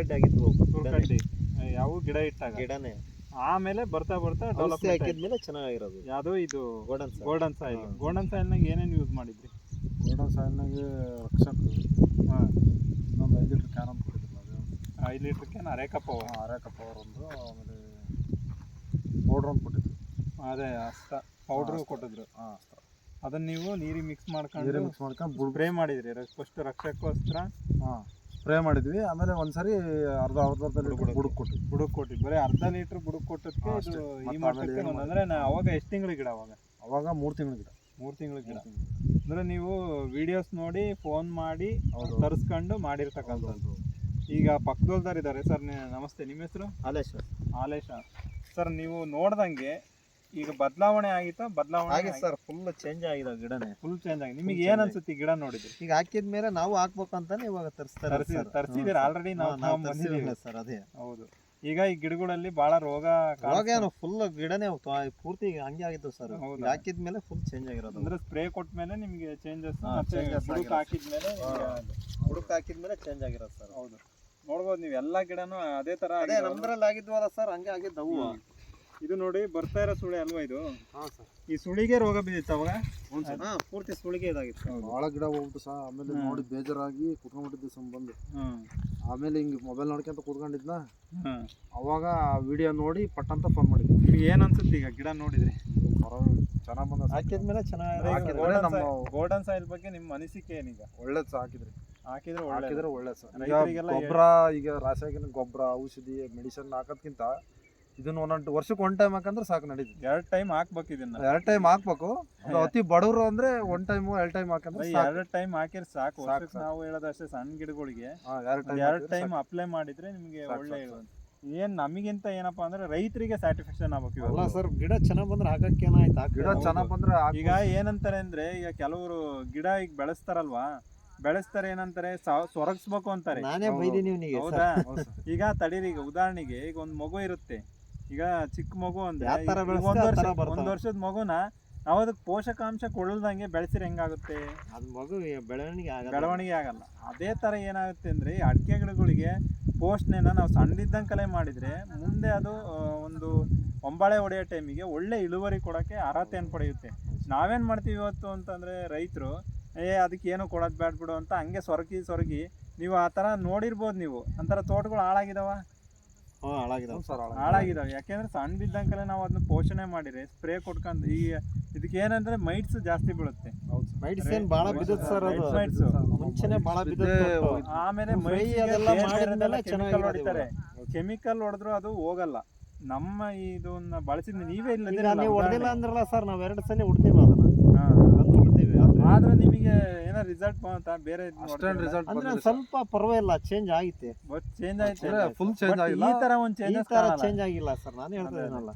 ಸುಳ್ಕಡ್ಡೆ ಆಗಿದ್ವು ಯಾವ ಗಿಡ ಇಟ್ಟಾಗ. ಗಿಡನೇ. ಆಮೇಲೆ ಬರ್ತಾ ಬರ್ತಾ ಡೆವಲಪ್ ಆಗಿದ್ಮೇಲೆ ಹಾಕಿದ್ಮೇಲೆ ಚೆನ್ನಾಗಿರೋದು. ಯಾವುದು ಇದು ಗೋಡನ್ ಸರ್ ಗೋಲ್ಡನ್ ಸಾಯಿಲ್. ಹಾ. ಗೋಲ್ಡನ್ ಸಾಯಿಲ್ನಾಗ ಏನೇನು ಯೂಸ್ ಮಾಡಿದ್ರಿ? ಗೋಲ್ಡನ್ ಸಾಯಿಲ್ನಾಗೆ ರಕ್ಷಕ್. ಹಾಂ. ಇನ್ನೊಂದು ಐದು ಲೀಟ್ರ್ ಕ್ಯಾನ್ ಅಂತ ಕೊಟ್ಟಿದ್ರಲ್ಲ ಅದು ಐದು ಲೀಟ್ರಕ್ಕೆ ಅರೇಕ ಪವರ್ ಹಾಂ ಅರೇಕ ಪವರ್ ಒಂದು ಆಮೇಲೆ ಪೌಡ್ರ್ ಒಂದು ಕೊಟ್ಟಿದ್ರು. ಅದೇ ಅಷ್ಟ ಪೌಡ್ರು ಕೊಟ್ಟಿದ್ರು. ಹಾಂ ಅದನ್ನ ನೀವು ನೀರಿಗೆ ಮಿಕ್ಸ್ ನೀರು ಮಾಡ್ಕೊಂಡು ಮಿಕ್ಸ್ ಮಾಡ್ಕೊಂಡು ಬುಡ್ ಸ್ಪ್ರೇ ಮಾಡಿದ್ರಿ ಫಸ್ಟ್ ರಕ್ಷಕ್ಕೋಸ್ಕರ? ಹಾಂ. ಸ್ಪ್ರೇ ಮಾಡಿದ್ವಿ. ಆಮೇಲೆ ಒಂದ್ಸರಿ ಅರ್ಧ ಅರ್ಧ ಅರ್ಧ ಲೀಟರ್. ಬುಡಕ್ ಕೊಟ್ಟಿದ್ವಿ ಬುಡಕ್ ಕೊಟ್ಟಿದ್ದು ಬರೀ ಅರ್ಧ ಲೀಟರ್ ಬುಡಕ್ ಕೊಟ್ಟದಕ್ಕೆ ಇದು ಈ ಮಾಡ್ಬೇಕು ಮಟ್ಟಕ್ಕೆ ನಾನು ಅಂದ್ರೆ ನಾ ಅವಾಗ ಎಷ್ಟು ತಿಂಗಳ ಗಿಡ ಅವಾಗ? ಅವಾಗ ಮೂರು ತಿಂಗಳ ಗಿಡ. ಮೂರು ತಿಂಗಳ ಗಿಡ. ಅಂದ್ರೆ ನೀವು ವಿಡಿಯೋಸ್ ನೋಡಿ ಫೋನ್ ಮಾಡಿ. ತರಿಸ್ಕೊಂಡು ಮಾಡಿರ್ತಕ್ಕಂಥದ್ದು. ಈಗ ಪಕ್ಕದೋಲ್ದಾರ್ ಇದ್ದಾರೆ ಸರ್ ನಮಸ್ತೆ. ನಿಮ್ಮ ಹೆಸರು? ಹಾಲೇಶ ಹಾಲೇಶ. ಸರ್ ನೀವು ನೋಡ್ದಂಗೆ ಈಗ ಬದಲಾವಣೆ ಆಗಿತ್ತಾ? ಬದಲಾವಣೆ ಹಾಗೆ ಸರ್ ಫುಲ್ ಚೇಂಜ್ ಆಗಿದೆ ಗಿಡನೇ. ಫುಲ್ ಚೇಂಜ್ ಆಗಿದೆ. ನಿಮಗೆ ಏನ್ ಅನ್ಸುತ್ತೆ ಈ ಗಿಡ ನೋಡಿದ್ರೆ? ಈಗ ಹಾಕಿದ ಮೇಲೆ ನಾವು ಹಾಕ್ಬೇಕು ಅಂತಾನೆ ಇವಾಗ ತರಿಸ್ತಾರೆ ತರಿಸಿ ತರಿಸಿದಿರ ಆಲ್ರೆಡಿ ನಾವು ನಾವು ಬಂದಿದ್ದೀವಿ. ಸರ್ ಅದೇ. ಹೌದು. ಈಗ ಈ ಗಿಡಗಳಲ್ಲಿ ಬಹಳ ರೋಗ ರೋಗ ಏನು? ಫುಲ್ ಗಿಡನೇ ಪೂರ್ತಿ ಹಂಗೆ ಆಗಿತ್ತು ಸರ್ ಹಾಕಿದ ಮೇಲೆ ಫುಲ್ ಚೇಂಜ್ ಆಗಿರೋದು. ಅಂದ್ರೆ ಸ್ಪ್ರೇ ಕೊಟ್ಟ ಮೇಲೆ ನಿಮಗೆ ಚೇಂಜಸ್ ಹಾ, ಮತ್ತೆ ಮೇಲೆ ಹುಡುಕ್ ಹಾಕಿದ. ಹುಡುಕ್ ಹಾಕಿದ್ಮೇಲೆ ಚೇಂಜ್ ಆಗಿರೋದು ಸರ್ ಹೌದು. ನೋಡ್ಬೋದು ನೀವು ಎಲ್ಲಾ ಗಿಡನೂ ಅದೇ ತರ ಅದೇ? ನಮ್ದ್ರಲ್ಲಿ ಆಗಿದ್ವಲ್ಲ ಸರ್ ಹಂಗೆ ಆಗಿದ್ದವು. ಇದು ನೋಡಿ ಬರ್ತಾ ಇರೋ ಸುಳಿ ಅಲ್ವಾ ಇದು? ಹಾಂ ಸರ್. ಈ ಸುಳಿಗೆ ರೋಗ ಬಿದ್ದಿತ್ತು ಅವಾಗ? ಹಾ ಪೂರ್ತಿ ಸುಳಿಗೆ ಇದಾಗಿತ್ತು. ಭಾಳ ಗಿಡ ಹೋಗ್ಬಿಟ್ಟು ಸಹ ಆಮೇಲೆ ನೋಡಿ ಬೇಜಾರಾಗಿ ಕುತ್ಕೊಂಡ್ಬಿಟ್ಟಿದ್ದೆ ಸಮ್ ಬಂದು. ಆಮೇಲೆ ಹಿಂಗೆ ಮೊಬೈಲ್ ನೋಡ್ಕೊಂತ ಕೂತ್ಕೊಂಡಿದ್ನ. ಅವಾಗ ವಿಡಿಯೋ ನೋಡಿ ಪಟ್ ಅಂತ ಫೋನ್ ಮಾಡಿದ್ವಿ ನಿಮ್ಗೆ ಏನ್ ಅನ್ಸುತ್ತೆ ಈಗ ಗಿಡ ನೋಡಿದ್ರಿ? ಚೆನ್ನಾಗಿ ಬಂದ ಹಾಕಿದ್ಮೇಲೆ ಚೆನ್ನಾಗಿ ನಮ್ಮ- ಗೋಲ್ಡನ್ ಸಾಯಿಲ್ ಬಗ್ಗೆ ನಿಮ್ಮ ಅನಿಸಿಕೆ ಏನೀಗ? ಒಳ್ಳೇದ್ ಸಹ ಹಾಕಿದ್ರಿ. ಹಾಕಿದ್ರೆ ಒಳ್ಳೆ ಹಾಕಿದ್ರೆ ಒಳ್ಳೇದ್ ಸರ್. ಗೊಬ್ಬರ ಈಗ ರಾಸಾಯನಿಕ ಗೊಬ್ಬರ ಔಷಧಿ ಮೆಡಿಸಿನ್ ಹಾಕೋದ್ಕಿಂತ ಇದನ್ನ ಒಂದೊಂದು ವರ್ಷಕ್ಕೆ ಒನ್ ಟೈಮ್ ಹಾಕಂದ್ರೆ ಸಾಕು ನಡೀತು ಎರಡ್ ಟೈಮ್ ಹಾಕ್ಬೇಕು ಇದನ್ನ. ಎರಡ್ ಟೈಮ್ ಹಾಕ್ಬೇಕು. ಅದು ಅತಿ ಬಡವರು ಅಂದ್ರೆ ಒನ್ ಟೈಮ್ ಎರಡ್ ಟೈಮ್ ಹಾಕಂದ್ರೆ ಸಾಕು. ಎರಡು ಟೈಮ್ ಹಾಕಿದ್ರೆ ಸಾಕು. ಸಾಕು, ವರ್ಷಕ್ಕೆ ಸಾಕು. ನಾವು ಹೇಳೋದಷ್ಟೇ ಸಣ್ಣ ಗಿಡಗಳಿಗೆ. ಹಾ, ಎರಡ್ ಟೈಮ್ ಎರಡು ಟೈಮ್ ಅಪ್ಲೈ ಮಾಡಿದ್ರೆ ನಿಮಗೆ ಸಾಕು, ಒಳ್ಳೆ ಸಾಕು, ಇಳುವರಿ. ಏನ್ ನಮಗಿಂತ ಏನಪ್ಪಾ ಅಂದ್ರೆ ರೈತರಿಗೆ ಸ್ಯಾಟಿಸ್ಫ್ಯಾಕ್ಷನ್ ಆಗ್ಬೇಕು ಅಲ್ಲ ಇವಾಗ ಸರ್ ಗಿಡ ಚೆನ್ನಾಗ್ ಬಂದ್ರೆ ಹಾಕಕ್ಕೆ ಏನಾಯ್ತಾ? ಗಿಡ ಹೌದು. ಚೆನ್ನಾಗ್ ಬಂದ್ರೆ ಈಗ ಏನಂತಾರೆ ಅಂದ್ರೆ ಈಗ ಕೆಲವರು ಗಿಡ ಈಗ ಬೆಳೆಸ್ತಾರಲ್ವಾ? ಬೆಳೆಸ್ತಾರೆ ಏನಂತಾರೆ ಸಾವ್- ಸೊರಗಿಸ್ಬೇಕು ಅಂತಾರೆ. ನಾನೇ ಹೌದು. ಬೈದೀನಿ ಇವನಿಗೆ ಹೌದಾ ಹೌದು? ಸರ್. ಈಗ ತಡೀರಿ ಈಗ ಉದಾಹರಣೆಗೆ ಈಗ ಒಂದ್ ಮಗು ಇರುತ್ತೆ. ಈಗ ಚಿಕ್ಕ ಮಗು ಅಂದ್ರೆ ಯಾವ ತರ ಈಗ ಬೆಳೆಸ್ತೀವಿ ಒಂದ್ ವರ್ಷ ತರ ಬರ್ತಾವೆ. ಒಂದ್ ವರ್ಷದ ಮಗುನ ನಾವು ಅದಕ್ಕೆ ಪೋಷಕಾಂಶ ಕೊಡಲ್ದಂಗೆ ಬೆಳೆಸಿದ್ರೆ ಹೆಂಗಾಗುತ್ತೆ? ಅದು ಮಗು ಬೆಳವಣಿಗೆ ಆಗಲ್ಲ. ಬೆಳವಣಿಗೆ ಆಗಲ್ಲ. ಅದೇ ತರ ಏನಾಗುತ್ತೆ ಅಂದ್ರೆ ಈ ಅಡಿಕೆ ಗಿಡಗಳಿಗೆ ಪೋಷಣೆನ ನಾವು ಸಣ್ಣದಿದ್ದಂಕಲೇ ಮಾಡಿದ್ರೆ ಮುಂದೆ ಅದು ಆ, ಒಂದು ಒಂಬಳೆ ಹೊಡೆಯೋ ಟೈಮಿಗೆ ಒಳ್ಳೆ ಇಳುವರಿ ಕೊಡೋಕ್ಕೆ ಅರ್ಹತೆಯನ್ನು ಪಡೆಯುತ್ತೆ. ನಾವೇನ್ ಮಾಡ್ತೀವಿ ಇವತ್ತು ಅಂತಂದ್ರೆ ರೈತರು ಏ ಅದಕ್ಕೆ ಏನು ಕೊಡೋದು ಬೇಡ ಬಿಡು ಅಂತ ಹಂಗೆ ಸೊರಗಿ ಸೊರಗಿ ನೀವು ಆ ಥರ ನೋಡಿರ್ಬೋದು ನೀವು. ಒಂಥರ ತೋಟಗಳು ಹಾಳಾಗಿದಾವ? ಹಾಳಾಗಿದಾವ ಸರ್. ಹಾಳಾಗಿದಾವೆ. ಯಾಕೆಂದ್ರೆ ಸಣ್ಣದಿದ್ದಂಕಲೇ ನಾವು ಅದನ್ನ ಪೋಷಣೆ ಮಾಡಿರಿ ಸ್ಪ್ರೇ ಕೊಟ್ಕೊಂಡು ಈ ಇದಕ್ಕೆ ಏನಂದ್ರೆ ಮೈಟ್ಸ್ ಜಾಸ್ತಿ ಬೀಳುತ್ತೆ. ಹೌದು ಸರ್. ಅದು. ಮುಂಚೆನೆ ಬಿದ್ದದ್ ಆಮೇಲೆ ಮೈ ಅದೆಲ್ಲ ಮಾಡಿದ್ಮೇಲೆ ಕೆಮಿಕಲ್ ಹೊಡಿತಾರೆ. ಕೆಮಿಕಲ್ ಹೊಡೆದ್ರು ಅದು ಹೋಗಲ್ಲ. ನಮ್ಮ ಇದನ್ನ ಬಳಸಿದ ನೀವೇ ಇಲ್ಲ ನೀವು ಹೊಡೆದಿಲ್ಲ ಅಂದ್ರಲ್ಲ ಸರ್ ನಾವ್ ಎರಡು ಸಲ ಹುಡ್ತೀವಿ ಅದನ್ನ. ಆದ್ರೆ ನಿಮಗೆ ಏನೋ ರಿಸಲ್ಟ್ ಬಂತ? ಬೇರೆ ಅಷ್ಟೇನ್ ರಿಸಲ್ಟ್ ಅಂದ್ರೆ ಸ್ವಲ್ಪ ಪರವಾಗಿಲ್ಲ ಚೇಂಜ್ ಆಗೈತೆ ಚೇಂಜ್ ಆಯ್ತು ಫುಲ್ ಚೇಂಜ್ ಆಗಿಲ್ಲ? ಈ ತರ ಒಂದ್ ಈ ಚೇಂಜಸ್ ತರ ಚೇಂಜ್ ಆಗಿಲ್ಲ ಸರ್ ನಾನು ಹೇಳ್ತಿದ್ದೀನಲ್ಲ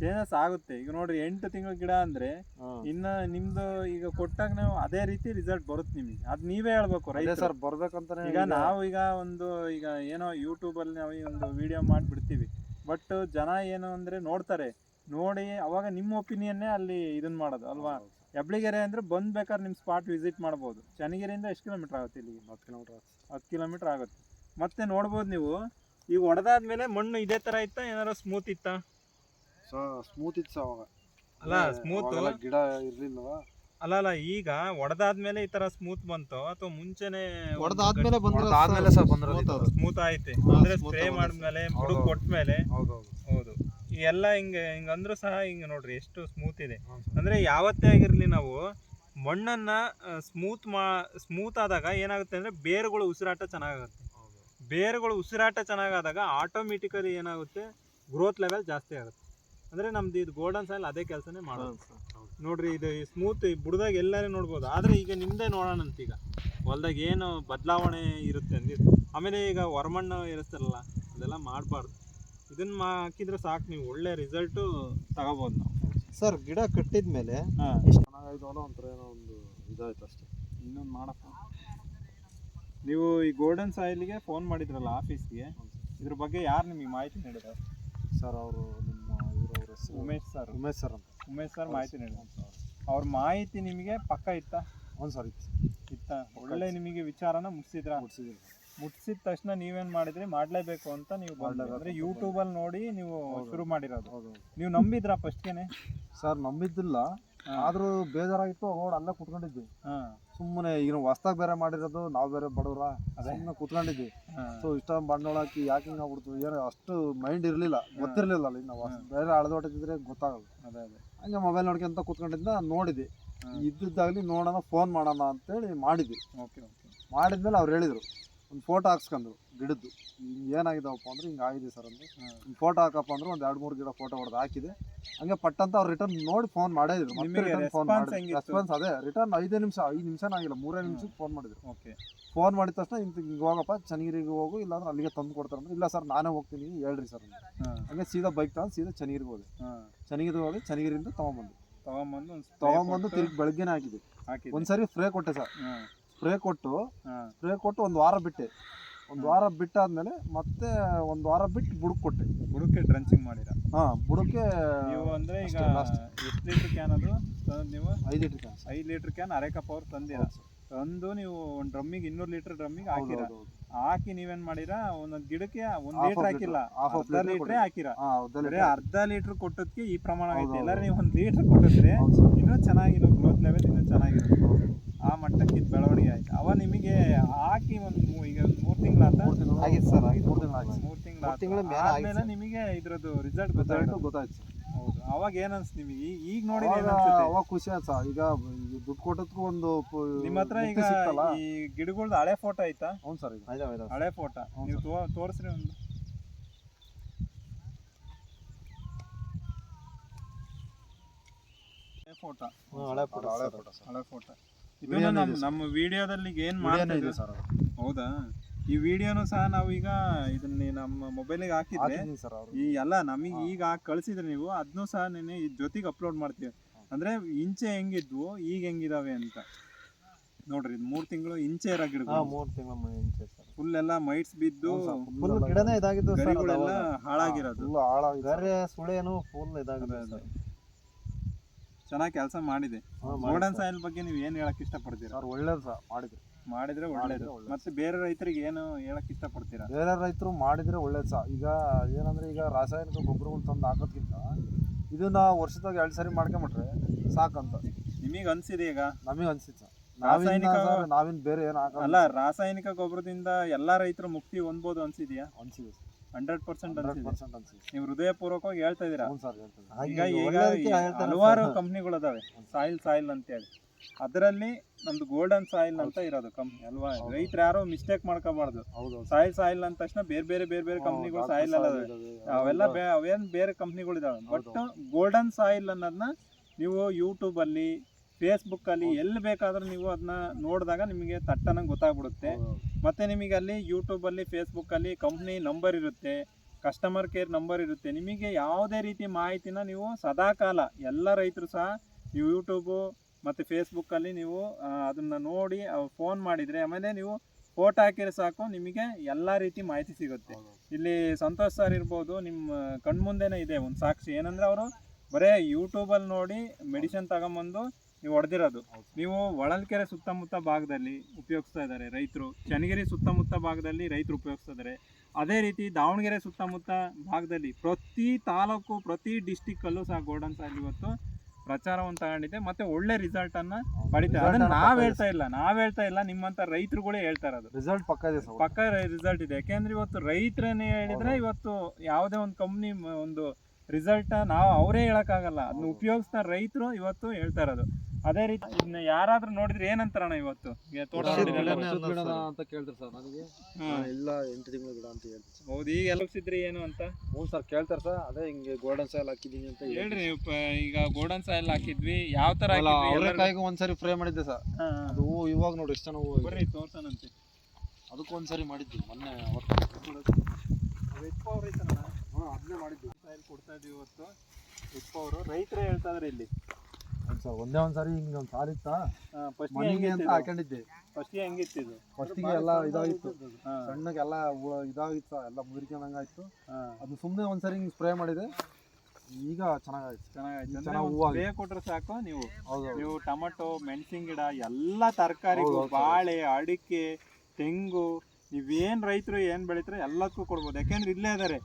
ಚೇಂಜಸ್ ಆಗುತ್ತೆ. ಈಗ ನೋಡ್ರಿ ಎಂಟು ತಿಂಗಳ ಗಿಡ ಅಂದ್ರೆ ಹ್ಮ್. ಇನ್ನ ನಿಮ್ದು ಈಗ ಕೊಟ್ಟಾಗ ನಾವು ಅದೇ ರೀತಿ ರಿಸಲ್ಟ್ ಬರುತ್ತೆ ನಿಮಗೆ. ಅದ್ ನೀವೇ ಹೇಳ್ಬೇಕು ಅದೇ ರೈತ ಸರ್ ಬರ್ಬೇಕಂತಾನೆ ಈಗ ನಾವು ಈಗ ಒಂದು ಈಗ ಏನೋ ಯೂಟ್ಯೂಬ್ ಅಲ್ಲಿ ನಾವು ಈ ಒಂದು ವಿಡಿಯೋ ಮಾಡ್ಬಿಡ್ತೀವಿ. ಬಟ್ ಜನ ಏನು ಅಂದ್ರೆ ನೋಡ್ತಾರೆ. ನೋಡಿ ಅವಾಗ ನಿಮ್ಮ ಒಪಿನಿಯನ್ನೇ ಅಲ್ಲಿ ಇದನ್ನ ಮಾಡೋದು ಅಲ್ವಾ? ಹೆಬ್ಳಿಗೆರೆ ಅಂದ್ರೆ ಬಂದ್ ಬೇಕಾದ್ರೆ ನಿಮ್ಮ ಸ್ಪಾಟ್ ವಿಸಿಟ್ ಮಾಡ್ಬೋದು. ಚನ್ನಗಿರಿಯಿಂದ ಎಷ್ಟು ಕಿಲೋಮೀಟರ್ ಆಗುತ್ತೆ ಇಲ್ಲಿ ಹತ್ತು ಕಿಲೋಮೀಟರ್ ಹತ್ತು ಕಿಲೋಮೀಟರ್ ಆಗುತ್ತೆ. ಮತ್ತೆ ನೋಡ್ಬೋದು ನೀವು ಈಗ ಒಡದಾದ್ಮೇಲೆ ಮಣ್ಣು ಇದೇ ತರ ಇತ್ತಾ ಏನಾರ ಸ್ಮೂತ್ ಇತ್ತಾ? ಸ್ಮೂತ್ ಇತ್ತು ಅವಾಗ. ಅಲ್ಲ ಸ್ಮೂತ್ ಗಿಡ ಇರ್ಲಿಲ್ವಾ? ಅಲ್ಲ ಅಲ್ಲ ಈಗ ಹೊಡೆದಾದ್ಮೇಲೆ ಈ ತರ ಸ್ಮೂತ್ ಬಂತು ಅಥವಾ ಮುಂಚೆನೆ ಹೊಡೆದಾದ್ಮೇಲೆ ಬಂದ್ರೆ ಸ್ಮೂತ್ ಆಯ್ತು. ಅಂದ್ರೆ ಸ್ಪ್ರೇ. ಮಾಡಿದ್ಮೇಲೆ ಹೌದು, ಕೊಟ್ಟ ಹೌದು. ಹೌದೌದು ಹೌದು. ಎಲ್ಲ ಹಿಂಗೆ ಹಿಂಗ ಅಂದ್ರೂ ಸಹ ಹಿಂಗ ನೋಡ್ರಿ ಎಷ್ಟು ಸ್ಮೂತ್ ಇದೆ. ಅಂದ್ರೆ ಯಾವತ್ತೇ ಆಗಿರ್ಲಿ ನಾವು ಮಣ್ಣನ್ನ ಸ್ಮೂತ್ ಮಾ ಸ್ಮೂತ್ ಆದಾಗ ಏನಾಗುತ್ತೆ ಅಂದ್ರೆ ಬೇರುಗಳು ಉಸಿರಾಟ ಚೆನ್ನಾಗುತ್ತೆ ಬೇರುಗಳು ಉಸಿರಾಟ ಚೆನ್ನಾಗಾದಾಗ ಆಟೋಮೆಟಿಕಲಿ ಏನಾಗುತ್ತೆ ಗ್ರೋತ್ ಲೆವೆಲ್ ಜಾಸ್ತಿ ಆಗುತ್ತೆ. ಅಂದ್ರೆ ನಮ್ದು ಇದು ಗೋಲ್ಡನ್ ಸಾಯಿಲ್ ಅದೇ ಕೆಲಸನೇ ಮಾಡೋದು. ನೋಡ್ರಿ ಇದು ಸ್ಮೂತ್ ಬುಡದಾಗ ಎಲ್ಲರೂ ನೋಡ್ಬೋದು. ಆದ್ರೆ ಈಗ ನಿಮ್ಮದೇ ನೋಡೋಣ ಅಂತ ಈಗ ಹೊಲ್ದಾಗ ಏನು ಬದಲಾವಣೆ ಇರುತ್ತೆ ಅಂದಿದ್ದು. ಆಮೇಲೆ ಈಗ ಹೊರಮಣ್ಣು ಇರುತ್ತಲ್ಲ ಅದೆಲ್ಲ ಮಾಡಬಾರ್ದು. ಇದನ್ನ ಹಾಕಿದ್ರೆ ಸಾಕು ನೀವು ಒಳ್ಳೆ ರಿಸಲ್ಟು ತಗೋಬೋದು ನಾವು. ಸರ್ ಗಿಡ ಕಟ್ಟಿದ್ಮೇಲೆ ಹಾಂ. ಚೆನ್ನಾಗಾಯ್ತವಲ್ಲ ಒಂಥರ ಏನೋ ಒಂದು ಇದಾಯ್ತು ಅಷ್ಟೇ. ಇನ್ನೊಂದು ಮಾಡಪ್ಪ. ನೀವು ಈ ಗೋಲ್ಡನ್ ಸಾಯಿಲ್ಗೆ ಫೋನ್ ಮಾಡಿದ್ರಲ್ಲ ಆಫೀಸ್ಗೆ ಇದ್ರ ಬಗ್ಗೆ ಯಾರು ನಿಮಗೆ ಮಾಹಿತಿ ನೀಡಿದ್ರು? ಸರ್ ಅವರು ನಿಮ್ಮ ಇವರವ್ರ ಉಮೇಶ್ ಸರ್. ಉಮೇಶ್ ಸರ್ ಅಂತ. ಉಮೇಶ್ ಸರ್ ಮಾಹಿತಿ ನೀಡಿದ್ರು. ಅವ್ರ ಮಾಹಿತಿ ನಿಮಗೆ ಪಕ್ಕ ಇತ್ತ? ಒಂದು ಸರ್ ಇತ್ತು. ಇತ್ತ? ಒಳ್ಳೆ ನಿಮಗೆ ವಿಚಾರನ ಮುಗಿಸಿದ್ರ? ಮುಟ್ಸಿದ್ದೀನಿ ಮುಟ್ಸಿದ ತಕ್ಷಣ ನೀವೇನ್ ಮಾಡಿದ್ರಿ? ಮಾಡ್ಲೇಬೇಕು ಅಂತ ನೀವು ಮಾಡ್ಲೇಬೇಕು ಅಂದ್ರೆ ಯೂಟ್ಯೂಬ್ ಅಲ್ಲಿ ನೋಡಿ ನೀವು ಶುರು ಮಾಡಿರೋದು. ನೀವು ನಂಬಿದ್ರಾ ಫಸ್ಟ್ಗೆನೆ ಸರ್ ನಂಬಿದ್ದಿಲ್ಲ. ಆದ್ರೂ ಬೇಜಾರಾಗಿತ್ತು. ಅವಾಗ ಅಲ್ಲೇ ಕುತ್ಕೊಂಡಿದ್ವಿ. ಸುಮ್ಮನೆ ಈಗ ಹೊಸ್ದಾಗ್ ಬೇರೆ ಮಾಡಿರೋದು ನಾವು ಬೇರೆ ಬಡವ್ರ. ಸುಮ್ಮನೆ ಕುತ್ಕೊಂಡಿದ್ವಿ. ಸೊ ಇಷ್ಟ ಬಂಡವಾಳ ಹಾಕಿ ಯಾಕೆ ಹಿಂಗೆ ಆಗ್ಬಿಡ್ತು? ಏನೋ ಅಷ್ಟು ಮೈಂಡ್ ಇರಲಿಲ್ಲ. ಗೊತ್ತಿರಲಿಲ್ಲ ಅಲ್ಲಿ. ನಾವು. ಬೇರೆ ಅಳದೊಟ್ಟಿದ್ರೆ ಗೊತ್ತಾಗಲ್ಲ. ಅದೇ ಅದೇ. ಹಂಗೆ ಮೊಬೈಲ್ ನೋಡ್ಕೊಂತ ಕುತ್ಕೊಂಡಿದ್ದ ನೋಡಿದ್ವಿ. ಇದ್ದಿದ್ದಾಗಲಿ ನೋಡೋಣ ಫೋನ್ ಮಾಡೋಣ ಅಂತೇಳಿ ಮಾಡಿದ್ವಿ. Okay okay. ಮಾಡಿದ್ಮೇಲೆ ಅವ್ರು ಹೇಳಿದ್ರು. ಒಂದು ಫೋಟೋ ಹಾಕ್ಸ್ಕೊಂಡ್ರು ಗಿಡದ್ದು. ಹಿಂಗೆ ಏನಾಗಿದಾವಪ್ಪ ಅಂದ್ರೆ ಹಿಂಗೆ ಆಗಿದೆ ಸರ್ ಅಂದ್ರೆ ಒಂದು ಫೋಟೋ ಹಾಕಪ್ಪ ಅಂದ್ರೆ ಒಂದು ಎರಡು ಮೂರು ಗಿಡ ಫೋಟೋ ಹೊಡೆದು ಹಾಕಿದೆ. ಹಂಗೆ ಪಟ್ಟಂತ ಅವ್ರು ರಿಟರ್ನ್ ನೋಡಿ ಫೋನ್ ಮಾಡಿದ್ರು. ಮತ್ತೆ ರಿಟರ್ನ್ ಫೋನ್? ರೆಸ್ಪಾನ್ಸ್ ಅದೇ ರಿಟರ್ನ್ ಐದೇ ನಿಮಿಷ ಐದು ನಿಮಿಷ ಆಗಿಲ್ಲ ಮೂರೇ ನಿಮಿಷಕ್ಕೆ ಫೋನ್ ಮಾಡಿದ್ರು. ಓಕೆ. ಫೋನ್ ಮಾಡಿದ ತಕ್ಷಣ ಇಂತ ಹಿಂಗೆ ಹೋಗಪ್ಪ ಚನ್ನಗಿರಿಗೆ ಹೋಗು ಇಲ್ಲಾಂದ್ರೆ ಅಲ್ಲಿಗೆ ತಂದು ಕೊಡ್ತಾರೆ ಅಂದ್ರೆ ಇಲ್ಲ ಸರ್ ನಾನೇ ಹೋಗ್ತೀನಿ ಹೇಳ್ರಿ ಸರ್ ಹಂಗೆ ಸೀದಾ ಬೈಕ್ ತಗೊಂಡು ಸೀದಾ ಚನ್ನಗಿರಿಗೆ ಹೋದೆ. ಚನ್ನಗಿರಿಗೆ ಹೋದೆ ಚನ್ನಗಿರಿಂದ ತೊಗೊಂಬಂದು. ತಗೊಂಬಂದು ತೊಗೊಂಬಂದು ತಿರುಗಿ ಬೆಳಗ್ಗೆನೇ ಹಾಕಿದೆ. ಹಾಕಿದ್ರಿ ಒಂದ್ಸರಿ ಫ್ರೇ ಕೊಟ್ಟೆ ಸರ್. ಸ್ಪ್ರೇ ಕೊಟ್ಟು ಸ್ಪ್ರೇ ಕೊಟ್ಟು ಒಂದು ವಾರ ಬಿಟ್ಟೆ. ಒಂದು ವಾರ ಬಿಟ್ಟಾದ್ಮೇಲೆ ಮತ್ತೆ ಒಂದು ವಾರ ಬಿಟ್ಟು ಬುಡಕ್ ಕೊಟ್ಟೆ. ಬುಡಕ್ಕೆ ಡ್ರಂಚಿಂಗ್ ಮಾಡಿರ? ಹಾ ಬುಡಕ್ಕೆ ನೀವು ಅಂದ್ರೆ ಈಗ ಎಷ್ಟು ಲೀಟರ್ ಕ್ಯಾನ್ ಅದು? ತಂದ್ ನೀವು? ಐದು ಲೀಟರ್ ಕ್ಯಾನ್ ಐದು ಲೀಟರ್ ಕ್ಯಾನ್ ಅರೆ ಕಪ್ ಅವ್ರು ತಂದಿರ? ತಂದು ನೀವು ಒಂದು ಡ್ರಮ್ಮಿಗೆ ಇನ್ನೂರು ಲೀಟರ್ ಡ್ರಮ್ಮಿಗೆ ಹಾಕಿರ? ಹಾಕಿ ನೀವೇನ್ ಮಾಡಿರಾ? ಒಂದೊಂದ್ ಗಿಡಕ್ಕೆ ಒಂದ್ ಲೀಟರ್ ಹಾಕಿಲ್ಲ. ಅರ್ಧ ಲೀಟ್ರೆ ಹಾಕಿರ? ಬರೀ ಅರ್ಧ ಲೀಟರ್ ಕೊಟ್ಟದ್ಕೆ ಈ ಪ್ರಮಾಣ ಐತೆ. ಎಲ್ಲಾರು ನೀವು ಒಂದ್ ಲೀಟರ್ ಕೊಟ್ಟಿದ್ರೆ. ಇನ್ನೂ ಚೆನ್ನಾಗಿ ಗ್ರೋತ್ ಲೆವೆಲ್ ಇನ್ನೂ ಚೆನ್ನಾಗಿರುತ್ತೆ. ಮಟ್ಟಕ್ಕೆ ಬೆಳವಣಿಗೆ ಆಯ್ತು. ಅವ ನಿಮಗೆ ಹಾಕಿ ಒಂದು ಈಗ ಒಂದು ಮೂರು ತಿಂಗಳು ಆಗಿತ್ತು ಸರ್ ಆಗಿತ್ತು ಮೂರು ತಿಂಗಳು ಮೂರು ತಿಂಗಳು ಆದ್ಮೇಲೆ ನಿಮಗೆ ಇದ್ರದ್ದು ರಿಸಲ್ಟ್ ಗೊತ್ತಾಯ್ತು? ಗೊತ್ತಾಯ್ತು ಹೌದು. ಅವಾಗ ಏನ್ ಅನ್ಸ್ ನಿಮಗೆ ಈಗ ನೋಡಿ ಅವಾಗ ಖುಷಿ ಆಯ್ತು ಸರ್. ಈಗ ದುಡ್ಡು ಕೊಟ್ಟದಕ್ಕೂ ಒಂದು ನಿಮ್ಮ ಹತ್ರ ಈಗ ಈ ಗಿಡಗಳ್ದು ಹಳೆ ಫೋಟೋ ಆಯ್ತಾ? ಹ್ಞೂ ಸರ್ ಹಳೆ ಫೋಟೋ ಹೌದು ನೀವು ತೋರಿಸ್ರಿ ಒಂದು. ಫೋಟೋ ಹಳೆ ಫೋಟೋ ಹಳೆ ಫೋಟೋ ಹಳೆ ಫೋಟೋ ಇದನ್ನ ನಮ್ಮ. ನಮ್ಮ ವಿಡಿಯೋದಲ್ಲಿ ಏನ್ ಮಾಡಿದೆ ಸರ್ ಹೌದಾ? ಈ ವಿಡಿಯೋನು ಸಹ ನಾವೀಗ ಇದನ್ನ ನಮ್ಮ ಮೊಬೈಲಿಗೆ ಹಾಕಿದ್ರೆ ಹಾಕಿದ್ದೀನಿ ಸರ್ ಅವರು. ಈ ಎಲ್ಲ ನಮಗೆ ಈಗ ಕಳಿಸಿದ್ರೆ ಕಳ್ಸಿದ್ರೆ ನೀವು ಅದನ್ನು ಸಹ ನೆನೆ ಜೊತೆಗೆ ಅಪ್ಲೋಡ್ ಮಾಡ್ತೀವಿ. ಅಂದ್ರೆ ಇಂಚೆ ಹೆಂಗಿದ್ವು ಈಗ ಹೆಂಗಿದಾವೆ ಅಂತ. ನೋಡ್ರಿ ಇದು ಮೂರ್ ತಿಂಗಳು ಇಂಚೆ ಇರೋ ಗಿಡ ಮೂರು ತಿಂಗಳ ಮುಂಚೆ ಸರ್. ಫುಲ್ ಎಲ್ಲ ಮೈಟ್ಸ್ ಬಿದ್ದು ಫುಲ್ ಗಿಡನೇ ಇದಾಗಿದ್ದು ಗರಿಗಳೆಲ್ಲ. ಹಾಳಾಗಿರೋದು. ಫುಲ್ ಹಾಳಾಗಿದೆ ಗರೆ ಸುಳೇನು ಫುಲ್ ಇದಾಗಿದೆ ಚೆನ್ನಾಗಿ ಕೆಲಸ ಮಾಡಿದೆ. ಗೋಲ್ಡನ್ ಸಾಯಿಲ್ ಬಗ್ಗೆ ನೀವು ಏನು ಹೇಳಕ್ ಇಷ್ಟಪಡ್ತೀರಾ? ಅವ್ರು ಒಳ್ಳೇದು ಸರ್ ಮಾಡಿದ್ರು ಮಾಡಿದ್ರೆ ಒಳ್ಳೇದು. ಮತ್ತೆ ಬೇರೆ ರೈತರಿಗೆ ಏನು ಹೇಳಕ್ ಇಷ್ಟಪಡ್ತೀರಾ? ಬೇರೆ ರೈತರು ಮಾಡಿದ್ರೆ ಒಳ್ಳೇದು ಸಹ ಈಗ ಏನಂದ್ರೆ ಈಗ ರಾಸಾಯನಿಕ ಗೊಬ್ಬರಗಳು ತಂದು ಹಾಕೋದ್ಕಿಂತ ಇದನ್ನ ವರ್ಷದಾಗ ಎರಡು ಸರಿ ಮಾಡ್ಕೊಂಬಿಟ್ರೆ ಸಾಕಂತ. ನಿಮಗೆ ಅನ್ಸಿದೆ ಈಗ? ನಮಗೆ ಅನ್ಸಿತ್ತು ಸರ್. ರಾಸಾಯನಿಕ- ನಾವಿನ್ ಬೇರೆ ಏನು ಹಾಕಲ್ಲ ಅಲ್ಲ ರಾಸಾಯನಿಕ ಗೊಬ್ಬರದಿಂದ ಎಲ್ಲಾ ರೈತರು ಮುಕ್ತಿ ಹೊಂದ್ಬೋದು ಅನ್ಸಿದ್ಯಾ? ಅನ್ಸಿದೆ ಹಂಡ್ರೆಡ್ ಪರ್ಸೆಂಟ್ ಹಂಡ್ರೆಡ್ ಪರ್ಸೆಂಟ್ ನೀವು ಹೃದಯ ಪೂರ್ವಕವಾಗಿ ಹೇಳ್ತಾ ಹ್ಞೂ ಸರ್ ಈಗ ಈಗ ಹೇಳ್ತಾರೆ ಹಲವಾರು. ಕಂಪ್ನಿಗಳು ಅದಾವೆ ಸಾಯಿಲ್ ಸಾಯಿಲ್ ಅಂತೇಳಿ. ಅದರಲ್ಲಿ ನಮ್ದು ಗೋಲ್ಡನ್ ಸಾಯಿಲ್ ಅಂತ ಇರೋದು ಕಂಪ್ನಿ ಅಲ್ವಾ. ರೈತರು ಯಾರೋ ಮಿಸ್ಟೇಕ್ ಮಾಡ್ಕೋಬಾರ್ದು. ಸಾಯಿಲ್ ಸಾಯಿಲ್ ಅಂದ ತಕ್ಷಣ ಬೇರೆ ಬೇರೆ ಬೇರೆ ಬೇರೆ ಕಂಪ್ನಿಗಳು ಸಾಯಿಲ್ ಅಲ್ಲ ಅದಾವೆ ಅವೆಲ್ಲ ಅವೇನು ಬೇರೆ ಕಂಪ್ನಿಗಳು ಇದಾವೆ ಬಟ್ ಗೋಲ್ಡನ್ ಸಾಯಿಲ್ ಅನ್ನೋದನ್ನ ನೀವು ಯೂಟ್ಯೂಬ್ ಅಲ್ಲಿ ಫೇಸ್ಬುಕ್ ಅಲ್ಲಿ ಎಲ್ಲಿ ಬೇಕಾದರೂ ನೀವು ಅದನ್ನ ನೋಡಿದಾಗ ನಿಮಗೆ ತಟ್ಟನ ಗೊತ್ತಾಗ್ಬಿಡುತ್ತೆ. ಮತ್ತೆ ನಿಮಗೆ ಅಲ್ಲಿ ಯೂಟ್ಯೂಬ್ ಅಲ್ಲಿ ಫೇಸ್ಬುಕ್ ಅಲ್ಲಿ ಕಂಪ್ನಿ ನಂಬರ್ ಇರುತ್ತೆ ಕಸ್ಟಮರ್ ಕೇರ್ ನಂಬರ್ ಇರುತ್ತೆ. ನಿಮಗೆ ಯಾವುದೇ ರೀತಿ ಮಾಹಿತಿನ ನೀವು ಸದಾಕಾಲ ಎಲ್ಲ ರೈತರು ಸಹ ನೀವು ಯೂಟ್ಯೂಬು ಮತ್ತು ಫೇಸ್ಬುಕ್ಕಲ್ಲಿ ನೀವು ಅದನ್ನು ಅದನ್ನ ನೋಡಿ ಫೋನ್ ಮಾಡಿದರೆ ಆಮೇಲೆ ನೀವು ಫೋಟೋ ಹಾಕಿದ್ರೆ ಸಾಕು ನಿಮಗೆ ಎಲ್ಲ ರೀತಿ ಮಾಹಿತಿ ಸಿಗುತ್ತೆ. ಇಲ್ಲಿ ಸಂತೋಷ್ ಸರ್ ಇರ್ಬೋದು ನಿಮ್ಮ ಕಣ್ಮುಂದೆನೇ ಇದೆ ಒಂದು ಸಾಕ್ಷಿ. ಏನಂದರೆ ಅವರು ಬರೇ ಯೂಟ್ಯೂಬಲ್ಲಿ ನೋಡಿ ಮೆಡಿಸಿನ್ ತಗೊಂಬಂದು ನೀವು ಹೊಡೆದಿರೋದು. ನೀವು ಹೊಳಲ್ಕೆರೆ ಸುತ್ತಮುತ್ತ ಭಾಗದಲ್ಲಿ ಉಪಯೋಗಿಸ್ತಾ ಇದ್ದಾರೆ ರೈತರು. ಚನ್ನಗಿರಿ ಸುತ್ತಮುತ್ತ ಭಾಗದಲ್ಲಿ ರೈತರು ಉಪಯೋಗಿಸ್ತಾ ಇದ್ದಾರೆ. ಅದೇ ರೀತಿ ದಾವಣಗೆರೆ ಸುತ್ತಮುತ್ತ ಭಾಗದಲ್ಲಿ ಪ್ರತಿ ತಾಲೂಕು ಪ್ರತಿ ಡಿಸ್ಟಿಕ್ಕಲ್ಲೂ ಸಹ ಗೋಲ್ಡನ್ ಸಾಯಿಲ್ ಇವತ್ತು ಪ್ರಚಾರವನ್ನು ತಗೊಂಡಿದೆ ಮತ್ತೆ ಒಳ್ಳೆ ರಿಸಲ್ಟ್ ಅನ್ನ ಪಡಿತಾರೆ ಅದನ್ನ ನಾವ್ ಹೇಳ್ತಾ ಇಲ್ಲ ನಾವ್ ಹೇಳ್ತಾ ಇಲ್ಲ ನಿಮ್ಮಂತ ರೈತರುಗಳೇ ಹೇಳ್ತಾ ಇರೋದು. ರಿಸಲ್ಟ್ ಪಕ್ಕ ಪಕ್ಕ ರಿಸಲ್ಟ್ ಇದೆ. ಯಾಕೆಂದ್ರೆ ಇವತ್ತು ರೈತರನ್ನೇ ಹೇಳಿದ್ರೆ ಇವತ್ತು ಯಾವುದೇ ಒಂದು ಕಂಪ್ನಿ ಒಂದು ರಿಸಲ್ಟ್ ನಾವು ಅವರೇ ಹೇಳಕ್ಕಾಗಲ್ಲ. ಅದನ್ನ. ಉಪಯೋಗಿಸ್ತಾ ರೈತರು ಇವತ್ತು ಹೇಳ್ತಾ ಇರೋದು. ಅದೇ ರೀತಿ ಇದನ್ನ ಯಾರಾದ್ರೂ ನೋಡಿದ್ರೆ ಏನಂತಾರಣ ಇವತ್ತು? ಈಗ ತೋಟ ಸರ್. ಅಂತ ಕೇಳ್ತಾರೆ ಸರ್ ನನಗೆ. ಹ್ಮ್. ಇಲ್ಲ ಎಂಟು ತಿಂಗಳು ಬಿಡ ಅಂತ ಹೇಳ್ತೀನಿ ಹೌದು ಈಗ ಎಲ್ಸಿದ್ರಿ ಏನು ಅಂತ? ಹ್ಞೂ ಸರ್ ಕೇಳ್ತಾರೆ ಸರ್. ಅದೇ ಹಿಂಗೆ ಗೋಲ್ಡನ್ ಸಾಯಿಲ್ ಹಾಕಿದ್ದೀನಿ ಅಂತ ಹೇಳ್ರಿ ನೀವು ಪ- ಈಗ ಗೋಲ್ಡನ್ ಸಾಯಿಲ್ ಹಾಕಿದ್ವಿ ಯಾವ ತರ ಅಲ್ಲ ಹಾಕಿದ್ವಿ ಎಲ್ಲರಿಗೂ- ಅವರೆಕಾಯಿಗೆ ಒಂದ್ಸರಿ ಫ್ರೈ ಮಾಡಿದ್ದೆ ಸರ್. ಹಾ, ಹಾ. ಅದು ಹೂವು ಇವಾಗ ನೋಡಿ ಎಷ್ಟು ಚೆನ್ನಾಗಿ ಹೂವು ಬರ್ರಿ ತೋರ್ಸನಂತೆ. ಅದಕ್ಕೆ ಒಂದ್ಸರಿ ಮಾಡಿದ್ವಿ ಮೊನ್ನೆ ಅವತ್ತು. ಹಾಂ ಅದನ್ನೇ ಸಾಯಿಲ್ ಕೊಡ್ತಾ ಇದೀವಿ ಇವತ್ತು. ಇಪ್ಪ ಅವರು ರೈತರೇ ಹೇಳ್ತಾ ಇದಾರೆ ಇಲ್ಲಿ. ಸರ್ ಒಂದೇ ಒಂದ್ಸರಿ ಹಿಂಗೆ ಒಂದು ಸಾಲಿತ್ತಾ ಫಸ್ಟ್ ಮಣ್ಣಿಗೆ ಅಂತ ಹಾಕೊಂಡಿದ್ದೆ. ಫಸ್ಟ್ ಹೆಂಗಿತ್ತಿದ್ದು ಫಸ್ಟಿಗೆ ಎಲ್ಲ ಇದಾಗಿತ್ತು. ಸಣ್ಣಗೆ ಎಲ್ಲ ಹೂವು ಇದಾಗಿತ್ತು ಎಲ್ಲ ಮುದುರಿಕೊಂಡಂಗಾಯ್ತು. ಅದು ಸುಮ್ಮನೆ ಒಂದ್ಸರಿ ಹಿಂಗೆ ಸ್ಪ್ರೇ ಮಾಡಿದೆ. ಈಗ ಚೆನ್ನಾಗಾಯ್ತು. ಚೆನ್ನಾಗಾಯ್ತು. ಚೆನ್ನಾಗ್ ಒಂದ್ ಹೂವಾಗಿದೆ. ಕೊಟ್ರೆ ಸಾಕು ನೀವು. ಹೌದು ನೀವು ಟೊಮಟೊ ಮೆಣಸಿನ ಗಿಡ ಎಲ್ಲ ತರಕಾರಿಗೂ ಹೌದು, ಹೌದು. ಬಾಳೆ ಅಡಿಕೆ ತೆಂಗು ನೀವೇನ್ ರೈತರು ಏನು ಬೆಳೀತಾರೆ ಎಲ್ಲದಕ್ಕೂ ಕೊಡ್ಬೋದು. ಯಾಕೆಂದ್ರೆ ಇಲ್ಲೇ ಇದ್ದಾರೆ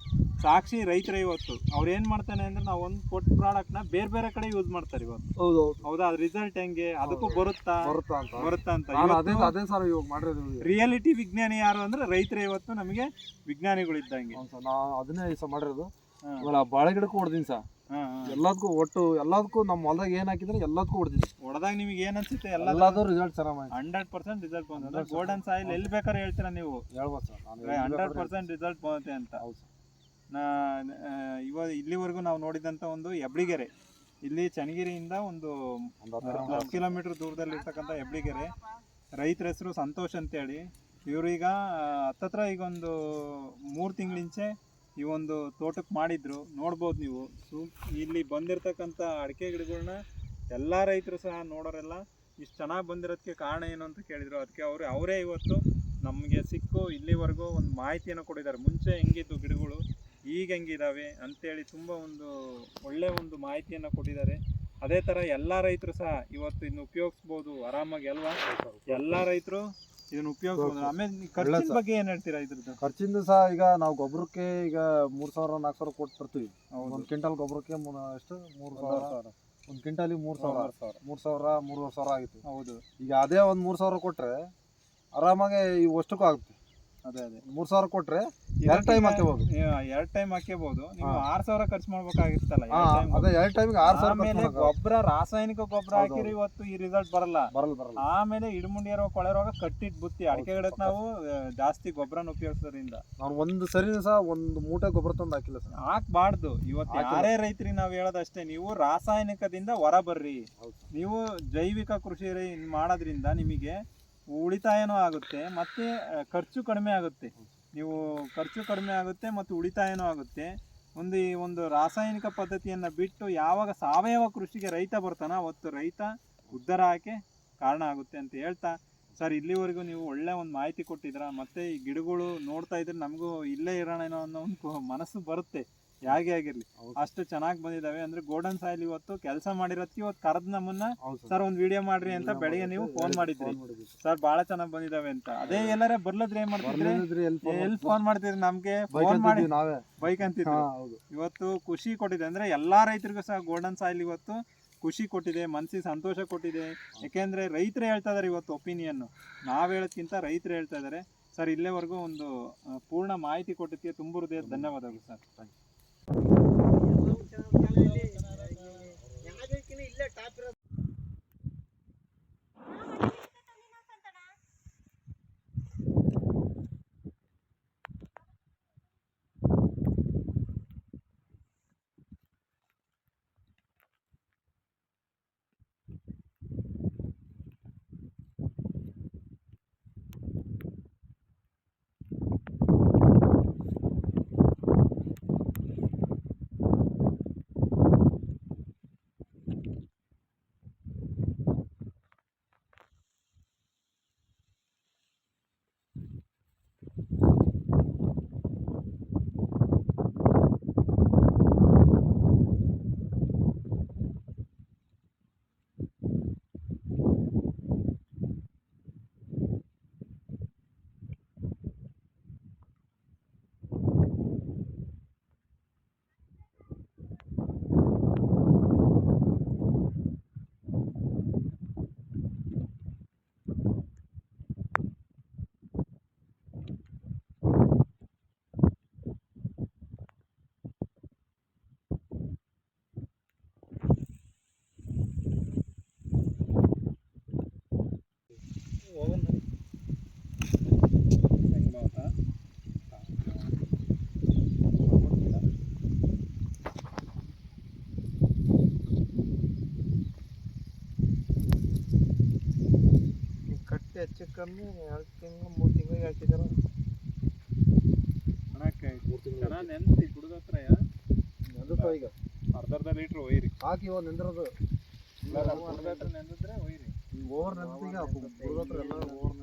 ಸಾಕ್ಷಿ ರೈತರು ಇವತ್ತು. ಅವ್ರು ಏನು ಮಾಡ್ತಾನೆ ಅಂದ್ರೆ ನಾವು ಒಂದು ಕೊಟ್ಟ ಪ್ರಾಡಕ್ಟ್ನ ನ ಬೇರೆ ಬೇರೆ ಕಡೆ ಯೂಸ್ ಮಾಡ್ತಾರೆ ಇವತ್ತು. ಹೌದು ಹೌದಾ. ಅದು ರಿಸಲ್ಟ್ ಹೆಂಗೆ? ಅದಕ್ಕೂ ಬರುತ್ತಾ? ಬರುತ್ತಾ ಅಂತ. ಬರುತ್ತಾ ಅಂತ. ನಾನು ಅದೇ ಅದೇ ಸರ್ ಇವಾಗ ಮಾಡಿರೋದು ರಿಯಾಲಿಟಿ ವಿಜ್ಞಾನಿ ಯಾರು ಅಂದ್ರೆ ರೈತರೇ ಇವತ್ತು ನಮಗೆ ವಿಜ್ಞಾನಿಗಳು ಇದ್ದಂಗೆ. ಹೌದು ಸರ್ ನಾ ಅದನ್ನೇ ಮಾಡಿರೋದು. ಆಮೇಲೆ ಆ ಬಾಳೆ ಗಿಡಕ್ಕೂ ಹೊಡೆದಿನಿ ಸರ್. ಎಲ್ಲದಕ್ಕೂ ಒಟ್ಟು ಎಲ್ಲದಕ್ಕೂ ನಮ್ಮ ಹೊಲದಾಗ ಏನ್ ಹಾಕಿದ್ರೆ ಎಲ್ಲದಕ್ಕೂ ಹೊಡೆದಿದ್ವಿ. ಹೊಡೆದಾಗ ನಿಮಗೆ ಏನ್ ಅನ್ಸುತ್ತೆ? ಎಲ್ಲ ಎಲ್ಲದೂ ರಿಸಲ್ಟ್ ಚೆನ್ನಾಗಿ ಹಂಡ್ರೆಡ್ ಪರ್ಸೆಂಟ್ ರಿಸಲ್ಟ್ ಬಂದ್ರೆ 100% ಗೋಲ್ಡನ್ ಸಾಯಿಲ್ ಎಲ್ಲಿ ಬೇಕಾದ್ರೆ ಹೇಳ್ತೀರಾ ನೀವು? ಹೇಳ್ಬೋದು ಸರ್. ಹಂಡ್ರೆಡ್ ಪರ್ಸೆಂಟ್ ರಿಸಲ್ಟ್ ಬರುತ್ತೆ ಅಂತ. ಹೌದು ಸರ್. ನಾ ಇವಾಗ ಇಲ್ಲಿವರೆಗೂ ನಾವು ನೋಡಿದಂಥ ಒಂದು ಎಬ್ಳಿಗೆರೆ ಇಲ್ಲಿ ಚನ್ನಗಿರಿಯಿಂದ ಒಂದು ಹತ್ತು ಕಿಲೋಮೀಟರ್ ದೂರದಲ್ಲಿ ಇರ್ತಕ್ಕಂಥ ಎಬ್ಳಿಗೆರೆ ರೈತರ ಹೆಸರು ಸಂತೋಷ್ ಅಂತೇಳಿ. ಇವ್ರೀಗ ಹತ್ತತ್ರ ಈಗ ಒಂದು ಮೂರು ತಿಂಗಳಿಂಚೆ ಈ ಒಂದು ತೋಟಕ್ಕೆ ಮಾಡಿದ್ರು, ನೋಡ್ಬೋದು ನೀವು. ಸು, ಇಲ್ಲಿ ಬಂದಿರತಕ್ಕಂಥ ಅಡಿಕೆ ಗಿಡಗಳನ್ನ ಎಲ್ಲ ರೈತರು ಸಹ ನೋಡೋರೆಲ್ಲ ಇಷ್ಟು ಚೆನ್ನಾಗಿ ಬಂದಿರೋದಕ್ಕೆ ಕಾರಣ ಏನು ಅಂತ ಕೇಳಿದರು. ಅದಕ್ಕೆ ಅವರು, ಅವರೇ ಇವತ್ತು ನಮಗೆ ಸಿಕ್ಕು, ಇಲ್ಲಿವರೆಗೂ ಒಂದು ಮಾಹಿತಿಯನ್ನು ಕೊಟ್ಟಿದ್ದಾರೆ. ಮುಂಚೆ ಹೆಂಗಿತ್ತು ಗಿಡಗಳು, ಈಗ ಹೆಂಗಿದಾವೆ ಅಂಥೇಳಿ ತುಂಬ ಒಂದು ಒಳ್ಳೆಯ ಒಂದು ಮಾಹಿತಿಯನ್ನು ಕೊಟ್ಟಿದ್ದಾರೆ. ಅದೇ ಥರ ಎಲ್ಲ ರೈತರು ಸಹ ಇವತ್ತು ಇನ್ನು ಉಪಯೋಗಿಸ್ಬೋದು, ಆರಾಮಾಗಿ ಅಲ್ವಾ? ಎಲ್ಲ ರೈತರು ಇದನ್ನ ಉಪಯೋಗ ಆಮೇಲೆ ಖರ್ಚಿನ ಬಗ್ಗೆ ಏನು ಹೇಳ್ತೀರಾ ಇದ್ರದ್ದು? ಖರ್ಚಿಂದ ಸಹ ಈಗ ನಾವು ಗೊಬ್ಬರಕ್ಕೆ ಈಗ ಮೂರ್ ಸಾವಿರ ನಾಲ್ಕು ಸಾವಿರ ಕೊಟ್ಟು ಬರ್ತೀವಿ. ಒಂದು ಕ್ವಿಂಟಲ್ ಗೊಬ್ಬರಕ್ಕೆ ಮೂರ್ ಎಷ್ಟು? ಮೂರು ಸಾವಿರ. ಒಂದು ಕ್ವಿಂಟಲ್ ಮೂರು ಸಾವಿರ. ಮೂರು ಸಾವಿರ ಮೂರುವರೆ ಸಾವಿರ ಆಗಿತ್ತು. ಹೌದು. ಈಗ ಅದೇ ಒಂದು ಮೂರು ಸಾವಿರ ಕೊಟ್ರೆ ಆರಾಮಾಗೆ ಈ ಅಷ್ಟಕ್ಕೂ ಆಗುತ್ತೆ. ಅದೇ ಅದೇ. ಮೂರು ಸಾವಿರ ಕೊಟ್ರೆ ಎರಡು ಟೈಮ್ ಹಾಕ್ಕೋಬೋದು ಎರಡು ಟೈಮ್ ಹಾಕ್ಯಬಹುದು ನೀವು. ಆರು ಸಾವಿರ ಖರ್ಚು ಮಾಡ್ಬೇಕಾಗಿತ್ತಲ್ಲ ಅದೇ ಎರಡು ಟೈಮಿಗೆ ಆರು ಸಾವಿರ ಆಮೇಲೆ ಗೊಬ್ಬರ ರಾಸಾಯನಿಕ ಗೊಬ್ಬರ ಹಾಕಿರಿ ಇವತ್ತು ಈ ರಿಸಲ್ಟ್ ಬರಲ್ಲ. ಬರಲ್ಲ ಬರಲ್ಲ. ಆಮೇಲೆ ಇಡಮುಂಡಿ ರೋಗ ಕೊಳೆ ರೋಗ ಕಟ್ಟಿಟ್ ಬುತ್ತಿ. ಅಡಿಕೆ ಗಿಡಕ್ಕೆ ನಾವು ಜಾಸ್ತಿ ಗೊಬ್ಬರನ ಉಪಯೋಗಿಸೋದ್ರಿಂದ. ನಾವು ಒಂದು ಸರಿ ಸಹ ಒಂದು ಮೂಟೆ ಗೊಬ್ಬರ ತಂದು ಹಾಕಿಲ್ಲ ಸರ್. ಹಾಕ್ಬಾರ್ದು. ಇವತ್ತು. ಯಾರೇ ರೈತರಿಗೆ ನಾವು ಹೇಳೋದಷ್ಟೇ ನೀವು ರಾಸಾಯನಿಕದಿಂದ ಹೊರ ಬರ್ರಿ ನೀವು ಜೈವಿಕ ಕೃಷಿ ರೈ- ಮಾಡೋದ್ರಿಂದ ನಿಮಗೆ ಉಳಿತಾಯನೂ ಆಗುತ್ತೆ, ಮತ್ತೆ ಖರ್ಚು ಕಡಿಮೆ ಆಗುತ್ತೆ. ನೀವು ಖರ್ಚು ಕಡಿಮೆ ಆಗುತ್ತೆ ಮತ್ತು ಉಳಿತಾಯನೂ ಆಗುತ್ತೆ. ಒಂದು ಈ ಒಂದು ರಾಸಾಯನಿಕ ಪದ್ಧತಿಯನ್ನು ಬಿಟ್ಟು ಯಾವಾಗ ಸಾವಯವ ಕೃಷಿಗೆ ರೈತ ಬರ್ತಾನೋ ಅವತ್ತು ರೈತ ಉದ್ಧಾರ ಆಕೆ ಕಾರಣ ಆಗುತ್ತೆ ಅಂತ ಹೇಳ್ತಾ, ಸರ್, ಇಲ್ಲಿವರೆಗೂ ನೀವು ಒಳ್ಳೆ ಒಂದು ಮಾಹಿತಿ ಕೊಟ್ಟಿದ್ದೀರಾ, ಮತ್ತೆ ಈ ಗಿಡಗಳು ನೋಡ್ತಾ ಇದ್ರೆ ನಮಗೂ ಇಲ್ಲೇ ಇರೋಣ ಅನ್ನೋ ಒಂದು ಮನಸ್ಸು ಬರುತ್ತೆ. ಹೇಗೆ ಆಗಿರ್ಲಿ. ಅಷ್ಟು ಚೆನ್ನಾಗಿ ಬಂದಿದಾವೆ. ಅಂದ್ರೆ ಗೋಲ್ಡನ್ ಸಾಯಿಲ್ ಇವತ್ತು ಕೆಲಸ ಮಾಡಿರತ್ತಿ ಇವತ್ತು ಕರೆದ್ ನಮ್ಮನ್ನ ಸರ್. ಒಂದ್ ವಿಡಿಯೋ ಮಾಡ್ರಿ ಅಂತ ಬೆಳಿಗ್ಗೆ ನೀವು ಫೋನ್ ಮಾಡಿದ್ರಿ. ಸರ್. ಬಹಳ ಚೆನ್ನಾಗಿ ಬಂದಿದಾವೆ ಅಂತ. ಅದೇ ಎಲ್ಲಾರ ಬರ್ಲದ್ರೆ ಏನ್ ಮಾಡ್ತಿದ್ರಿ? ಎಲ್ಲಿ ಫೋನ್ ಮಾಡ್ತಿದ್ರಿ ನಮ್ಗೆ? ಫೋನ್ ಮಾಡಿ ಬೈಕ್ ಅಂತಿದ್ರು. ಇವತ್ತು ಖುಷಿ ಕೊಟ್ಟಿದೆ. ಅಂದ್ರೆ ಎಲ್ಲಾ ರೈತರಿಗೂ ಸಹ ಗೋಲ್ಡನ್ ಸಾಯಿಲ್ ಇವತ್ತು ಖುಷಿ ಕೊಟ್ಟಿದೆ ಮನಸ್ಸಿಗೆ ಸಂತೋಷ ಕೊಟ್ಟಿದೆ. ಯಾಕೆಂದ್ರೆ ರೈತರು ಹೇಳ್ತಾ ಇದಾರೆ ಇವತ್ತು ಒಪಿನಿಯನ್ ನಾವ್ ಹೇಳೋದ್ಕಿಂತ ರೈತರು ಹೇಳ್ತಾ ಇದಾರೆ. ಸರ್ ಇಲ್ಲೇವರೆಗೂ ಒಂದು ಪೂರ್ಣ ಮಾಹಿತಿ ಕೊಟ್ಟಿದ್ದಕ್ಕೆ ತುಂಬ ಹೃದಯ ಧನ್ಯವಾದಗಳು ಸರ್. ಥ್ಯಾಂಕ್ ಹೆಚ್ಚು ಯಾವುದೋ ಚಾನೆಲ್ ಅಲ್ಲಿ ಯಾ حاجهಕ್ಕೆ ಇಲ್ಲ ಟಾಪ್ ಕಮ್ಮಿ ಎರಡು ತಿಂಗಳು ಮೂರು ತಿಂಗಳಿಗೆ ಹಾಕಿದಾರ. ಜನ ನೆನ್ಸಿ ಹತ್ರ ಈಗ? ಅರ್ಧ ಅರ್ಧ ಲೀಟ್ರ್ ಒಯ್ರಿ ಹಾಕಿ ಇವಾಗ ನಿಂದ್ರದು. ಹತ್ರ ನೆಂದಿದ್ರೆ ಓವರ್ ಹತ್ರ ಎಲ್ಲ. ಓವರ್